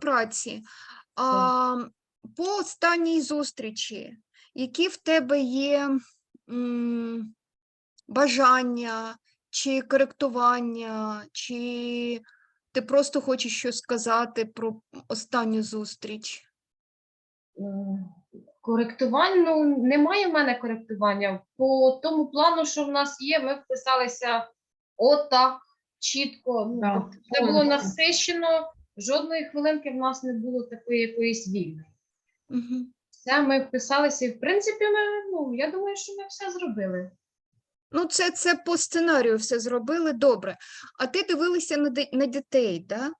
праці. А, по останній зустрічі, які в тебе є м, бажання чи коректування, чи ти просто хочеш щось сказати про останню зустріч? М, Коректувань, ну немає в мене коректування. По тому плану, що в нас є, ми вписалися отак, чітко. Ну, Да, тобто Це було повністю. Жодної хвилинки в нас не було такої якоїсь вільної. Угу. Все, ми вписалися, і в принципі, ми, ну, я думаю, що ми все зробили. Ну, це, це по сценарію все зробили добре. А ти дивилася на, ди- на дітей, да?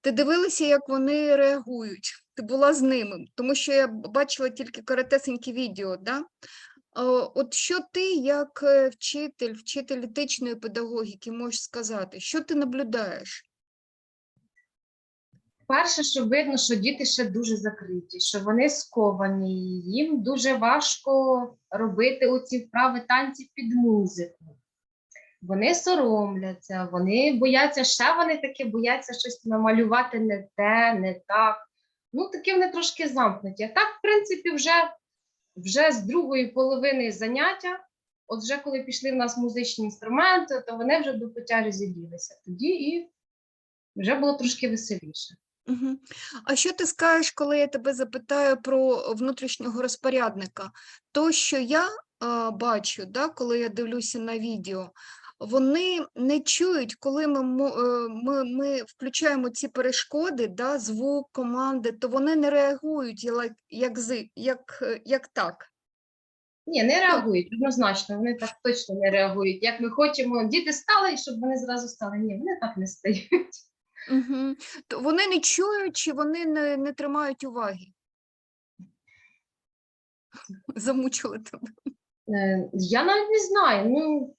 Ти дивилася, як вони реагують. Ти була з ними, тому що я б- бачила тільки коротесенькі відео, да? А, От що ти, як е, вчитель, вчитель етичної педагогіки, можеш сказати? Що ти наблюдаєш? Перше, що видно, що діти ще дуже закриті, що вони сковані, їм дуже важко робити оці вправи танці під музику. Вони соромляться, вони бояться, ще вони таки бояться щось намалювати не те, не так. Ну, такі вони трошки замкнуті. А так, в принципі, вже, вже з другої половини заняття, от вже коли пішли в нас музичні інструменти, то вони вже до потяги зібралися. Тоді і вже було трошки веселіше. Угу. А що ти скажеш, коли я тебе запитаю про внутрішнього розпорядника? То, що я а, бачу, да, коли я дивлюся на відео, вони не чують, коли ми, е, ми, ми включаємо ці перешкоди, да, звук, команди, то вони не реагують як, як, як, е, як так. Ні, не реагують, однозначно, вони так точно не реагують. Як ми хочемо, діти стали, щоб вони зразу стали. Ні, вони так не стають. Угу. То вони не чують чи вони не, не тримають уваги? Замучили тебе. Е, Я навіть не знаю. Ну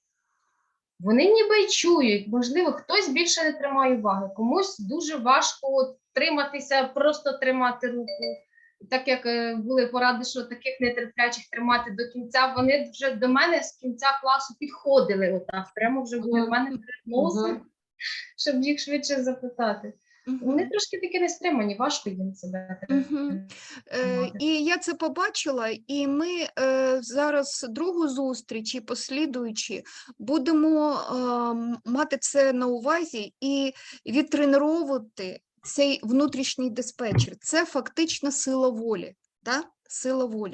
вони ніби й чують. Можливо, хтось більше не тримає уваги, комусь дуже важко от триматися, просто тримати руку. Так як е, були поради, що таких нетерплячих тримати до кінця, вони вже до мене з кінця класу підходили. Отак, прямо вже були в мене перед носом, Мгм. Щоб їх швидше запитати. Вони Мгм. трошки такі нестримані, важко їм себе тримати. Е, і я це побачила, і ми е, зараз другу зустріч і послідуючі будемо е, мати це на увазі і відтренувати цей внутрішній диспетчер. Це фактично сила волі. Да? Сила волі.